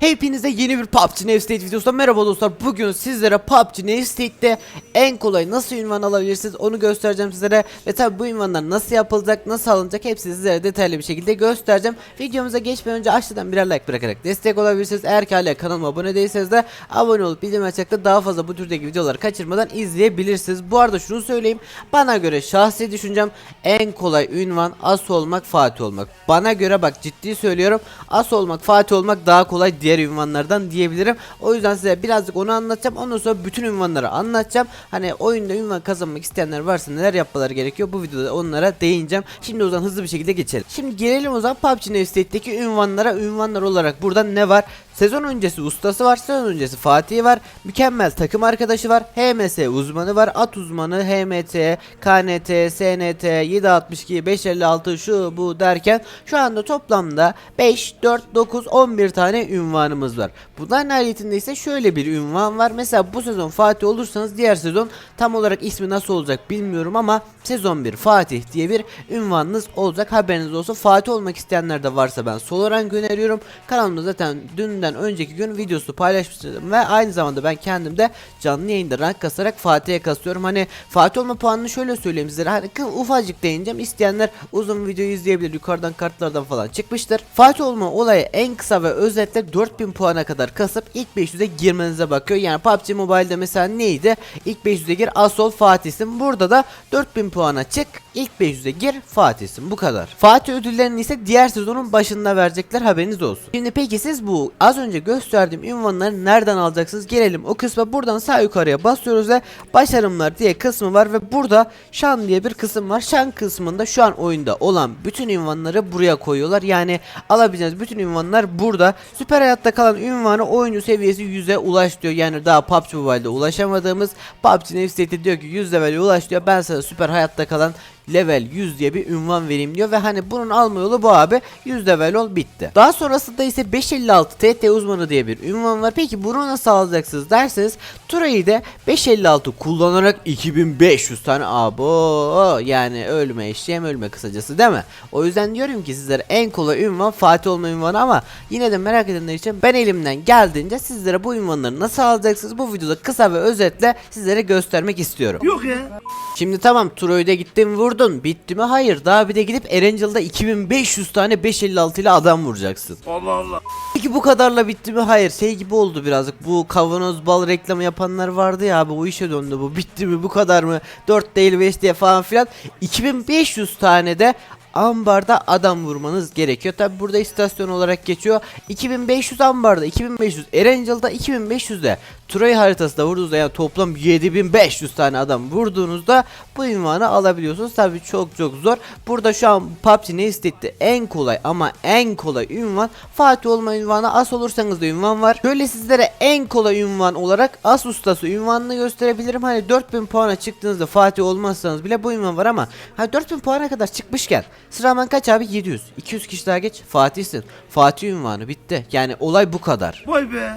Hepinize yeni bir PUBG New State videosunda merhaba dostlar. Bugün sizlere PUBG State'te en kolay nasıl ünvan alabilirsiniz onu göstereceğim sizlere. Ve tabi bu ünvanlar nasıl yapılacak, nasıl alınacak hepsini sizlere detaylı bir şekilde göstereceğim. Videomuza geçmeden önce aşağıdan birer like bırakarak destek olabilirsiniz. Eğer ki hala kanalıma abone değilseniz de abone olup bildirim açacakta daha fazla bu türdeki videoları kaçırmadan izleyebilirsiniz. Bu arada şunu söyleyeyim. Bana göre şahsi düşüncem en kolay ünvan as olmak, Fatih olmak. Bana göre bak ciddi söylüyorum. As olmak, Fatih olmak daha kolay diğer ünvanlardan diyebilirim. O yüzden size birazcık onu anlatacağım. Ondan sonra bütün ünvanları anlatacağım. Hani oyunda ünvan kazanmak isteyenler varsa neler yapmaları gerekiyor. Bu videoda onlara değineceğim. Şimdi o zaman hızlı bir şekilde geçelim. Şimdi gelelim o zaman PUBG New State'deki ünvanlara. Ünvanlar olarak burada ne var? Sezon öncesi ustası var, sezon öncesi Fatih var, mükemmel takım arkadaşı var, HMS uzmanı var, at uzmanı, HMT, KNT, SNT, 762, 556 şu bu derken şu anda toplamda 5, 4, 9, 11 tane ünvanımız var. Bunların haricinde ise şöyle bir ünvan var. Mesela bu sezon Fatih olursanız diğer sezon tam olarak ismi nasıl olacak bilmiyorum ama sezon 1 Fatih diye bir ünvanınız olacak. Haberiniz olsun. Fatih olmak isteyenler de varsa ben solo rank öneriyorum. Kanalımda zaten dünden önceki gün videosu paylaşmıştım ve aynı zamanda ben kendim de canlı yayında rank kasarak Fatih'e kasıyorum. Hani Fatih olma puanını şöyle söyleyeyim sizlere. Hani ufacık değineceğim. İsteyenler uzun videoyu izleyebilir. Yukarıdan kartlardan falan çıkmıştır. Fatih olma olayı en kısa ve özetle 4000 puana kadar kasıp ilk 500'e girmenize bakıyor. Yani PUBG Mobile'de mesela neydi? İlk 500'e gir Asol Fatih'sin. Burada da 4000 puana çık. İlk 500'e gir Fatih'sin. Bu kadar. Fatih ödüllerini ise diğer sezonun başında verecekler haberiniz olsun. Şimdi peki siz bu az önce gösterdiğim ünvanları nereden alacaksınız? Gelelim o kısma buradan sağ yukarıya basıyoruz ve başarımlar diye kısmı var ve burada şan diye bir kısım var. Şan kısmında şu an oyunda olan bütün ünvanları buraya koyuyorlar. Yani alabileceğiniz bütün ünvanlar burada. Süper hayatta kalan ünvanı oyuncu seviyesi 100'e ulaş diyor. Yani daha PUBG Mobile'de ulaşamadığımız PUBG State'de diyor ki 100 level'e ulaş diyor. Ben sana süper hayatta kalan level 100 diye bir ünvan vereyim diyor ve hani bunun alma yolu bu abi 100 level ol bitti. Daha sonrasında ise 556 TT uzmanı diye bir ünvan var. Peki bunu nasıl alacaksınız derseniz Turay'ı da 556 kullanarak 2500 tane abo yani ölme eşeğim ölme kısacası değil mi? O yüzden diyorum ki sizlere en kolay ünvan Fatih olma ünvanı ama yine de merak edenler için ben elimden geldiğince sizlere bu ünvanları nasıl alacaksınız bu videoda kısa ve özetle sizlere göstermek istiyorum. Yok ya. Şimdi tamam Troy'da gittin vurdun. Bitti mi? Hayır. Daha bir de gidip Erangel'da 2500 tane 556 ile adam vuracaksın. Allah Allah. Peki bu kadarla bitti mi? Hayır. Şey gibi oldu birazcık. Bu kavanoz bal reklamı yapanlar vardı ya abi o işe döndü bu. Bitti mi? Bu kadar mı? 4 değil 5 diye falan filan. 2500 tane de ambarda adam vurmanız gerekiyor. Tabi burada istasyon olarak geçiyor. 2500 ambarda, 2500 Erangel'da, 2500 de Troy haritasında vurduğunuzda yani toplam 7500 tane adam vurduğunuzda bu ünvanı alabiliyorsunuz. Tabi çok çok zor. Burada şu an PUBG ne istetti? En kolay ama en kolay ünvan Fatih olma ünvanı. As olursanız da ünvan var. Böyle sizlere en kolay ünvan olarak as ustası ünvanını gösterebilirim. Hani 4000 puana çıktığınızda Fatih olmazsanız bile bu ünvan var ama hani 4000 puana kadar çıkmışken sıraman kaç abi 700 200 kişi daha geç Fatih'sin Fatih ünvanı bitti yani olay bu kadar Vay be.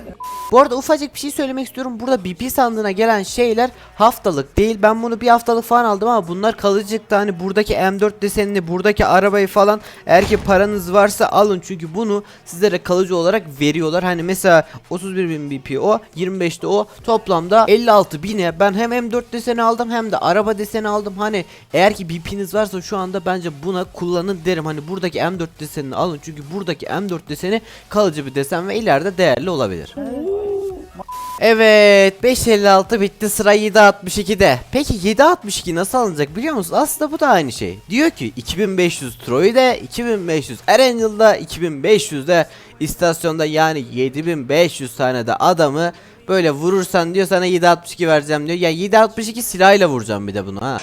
bu arada ufacık bir şey söylemek istiyorum. Burada BP sandığına gelen şeyler haftalık değil. Ben bunu bir haftalık falan aldım ama bunlar kalıcılıkta hani buradaki M4 desenini, buradaki arabayı falan eğer ki paranız varsa alın. Çünkü bunu sizlere kalıcı olarak veriyorlar. Hani mesela 31.000 BP o, 25'te o toplamda 56 bine ben hem M4 deseni aldım hem de araba deseni aldım. Hani eğer ki BP'niz varsa şu anda bence buna kullanın derim. Hani buradaki M4 desenini alın. Çünkü buradaki M4 deseni kalıcı bir desen ve ileride değerli olabilir. Evet 556 bitti sıra 762'de. Peki 762 nasıl alınacak biliyor musun? Aslında bu da aynı şey. Diyor ki 2500 Troy'de 2500 Erangel'da 2500 de istasyonda yani 7500 tane de adamı böyle vurursan diyor sana 762 vereceğim diyor. Ya 762 silahıyla vuracağım bir de bunu ha.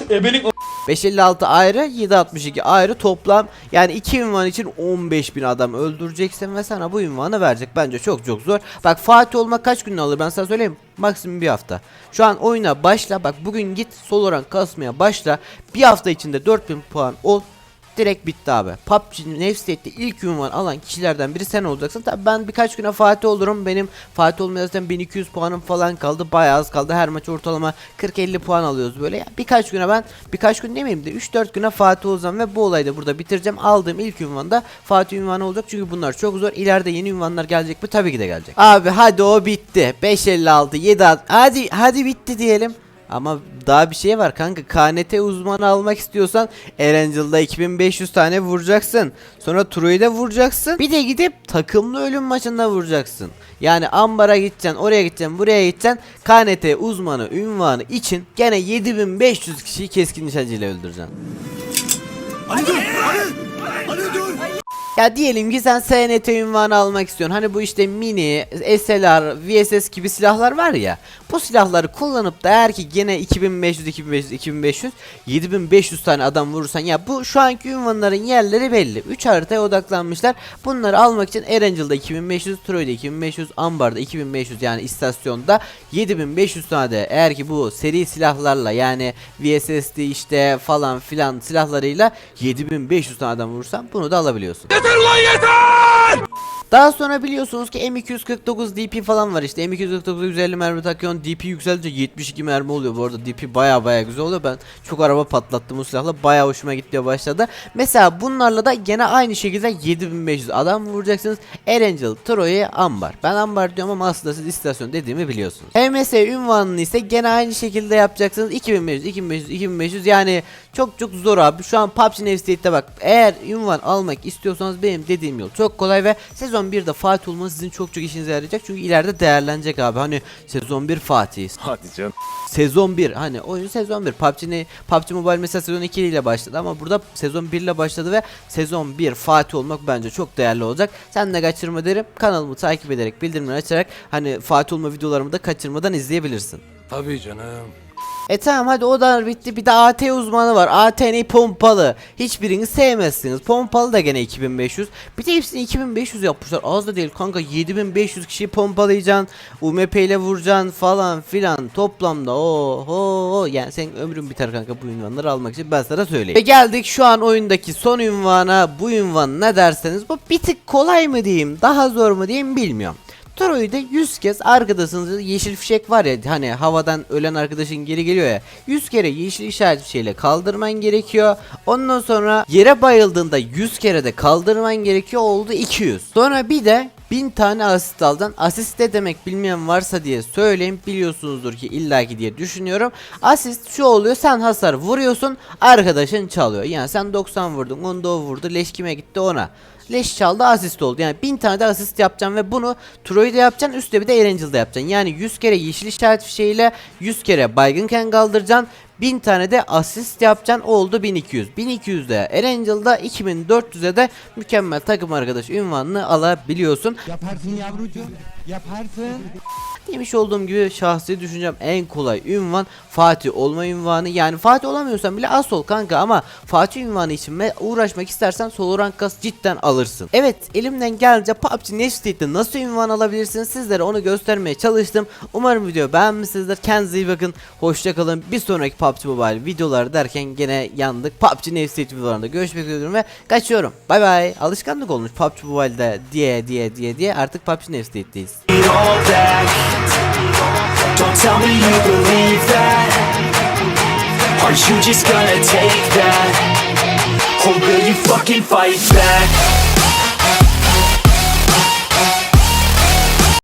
556 ayrı 762 ayrı toplam. Yani iki ünvan için 15.000 adam öldüreceksin ve sana bu ünvanı verecek. Bence çok çok zor. Bak Fatih olmak kaç gün alır? Ben sana söyleyeyim maksimum bir hafta. Şu an oyuna başla. Bak bugün git solo rank kasmaya başla. Bir hafta içinde 4000 puan ol direkt bitti abi. PUBG Nefs State'de ilk ünvan alan kişilerden biri sen olacaksın. Tabi ben birkaç güne Fatih olurum. Benim Fatih olmaya zaten 1200 puanım falan kaldı. Bayağı az kaldı. Her maç ortalama 40-50 puan alıyoruz böyle. Ya birkaç güne ben birkaç gün demeyeyim de 3-4 güne Fatih olacağım ve bu olayı da burada bitireceğim. Aldığım ilk ünvanda Fatih ünvanı olacak. Çünkü bunlar çok zor. İleride yeni ünvanlar gelecek mi? Tabii ki de gelecek. Abi hadi o bitti. 556 7 hadi hadi bitti diyelim. Ama daha bir şey var kanka. KNT uzmanı almak istiyorsan Erangel'da 2500 tane vuracaksın. Sonra Troy'u da vuracaksın. Bir de gidip takımlı ölüm maçında vuracaksın. Yani Ambar'a gideceksin, oraya gideceksin, buraya gideceksin. KNT uzmanı ünvanı için gene 7500 kişiyi keskin nişancıyla öldüreceksin. Ali dur! Ali! Ali dur! Ya diyelim ki sen SNT ünvanı almak istiyorsun. Hani bu işte mini, SLR, VSS gibi silahlar var ya. Bu silahları kullanıp da eğer ki gene 2500, 2500, 2500, 7500 tane adam vurursan ya bu şu anki ünvanların yerleri belli. 3 haritaya odaklanmışlar. Bunları almak için Erangel'da 2500, Troy'da 2500, Ambar'da 2500 yani istasyonda 7500 tane de eğer ki bu seri silahlarla yani VSS'di işte falan filan silahlarıyla 7500 tane adam vurursan bunu da alabiliyorsun. Yeter ulan yeter! Daha sonra biliyorsunuz ki M249 DP falan var işte. M249 150 mermi takıyorsun DP yükselince 72 mermi oluyor. Bu arada DP baya baya güzel oluyor. Ben çok araba patlattım bu silahla baya hoşuma gitti başladı. Mesela bunlarla da gene aynı şekilde 7500 adam vuracaksınız. Erangel, Troy'e Ambar. Ben Ambar diyorum ama aslında siz istasyon dediğimi biliyorsunuz. HMS ünvanını ise gene aynı şekilde yapacaksınız. 2500 2500 2500 yani çok çok zor abi şu an PUBG Next State'te bak eğer ünvan almak istiyorsanız benim dediğim yol çok kolay ve sezon 1'de Fatih olmanız sizin çok çok işinize yarayacak çünkü ileride değerlenecek abi hani sezon 1 Fatih'iz Hadi canım. sezon 1 hani oyun sezon 1 PUBG ne PUBG Mobile mesela sezon 2 ile başladı ama burada sezon 1 ile başladı ve sezon 1 Fatih olmak bence çok değerli olacak. Sen de kaçırma derim. Kanalımı takip ederek bildirimleri açarak hani Fatih olma videolarımı da kaçırmadan izleyebilirsin. Tabii canım. E tamam hadi o da bitti. Bir de AT uzmanı var. ATN pompalı. Hiçbirini sevmezsiniz. Pompalı da gene 2500. Bir de hepsini 2500 yapmışlar. Az da değil kanka. 7500 kişiyi pompalayacaksın. UMP ile vuracaksın falan filan. Toplamda oho. Yani senin ömrün biter kanka bu ünvanları almak için ben sana söyleyeyim. Ve geldik şu an oyundaki son ünvana. Bu ünvan ne derseniz bu bir tık kolay mı diyeyim daha zor mu diyeyim bilmiyorum. Troy'u da 100 kez arkadasınız yeşil fişek var ya hani havadan ölen arkadaşın geri geliyor ya 100 kere yeşil işaret fişeğiyle kaldırman gerekiyor. Ondan sonra yere bayıldığında 100 kere de kaldırman gerekiyor oldu 200. Sonra bir de 1000 tane asist aldın. Asist ne demek bilmeyen varsa diye söyleyeyim. Biliyorsunuzdur ki illaki diye düşünüyorum. Asist şu oluyor. Sen hasar vuruyorsun. Arkadaşın çalıyor. Yani sen 90 vurdun. Onda o vurdu. Leş kime gitti ona. Leş çaldı asist oldu. Yani 1000 tane de asist yapacaksın ve bunu Troy'da yapacaksın. Üstte bir de Erangel'da yapacaksın. Yani 100 kere yeşil işaret fişeğiyle 100 kere baygınken kaldıracaksın. 1000 tane de asist yapacaksın oldu 1200. 1200'de Erangel'da 2400'e de mükemmel takım arkadaş ünvanını alabiliyorsun. Yaparsın yavrucuğum. Yaparsın. Demiş olduğum gibi şahsi düşüncem en kolay ünvan Fatih olma ünvanı. Yani Fatih olamıyorsan bile as ol kanka ama Fatih ünvanı için uğraşmak istersen solo rank kas cidden alırsın. Evet elimden gelince PUBG Next State'de nasıl ünvan alabilirsiniz sizlere onu göstermeye çalıştım. Umarım video beğenmişsinizdir. Kendinize iyi bakın. Hoşçakalın. Bir sonraki PUBG Mobile videoları derken gene yandık. PUBG Next State videolarında görüşmek üzere ve kaçıyorum. Bay bay. Alışkanlık olmuş PUBG Mobile'de diye diye diye diye artık PUBG Next Don't tell me you believe that. Are you just gonna take that? Or will you fucking fight back?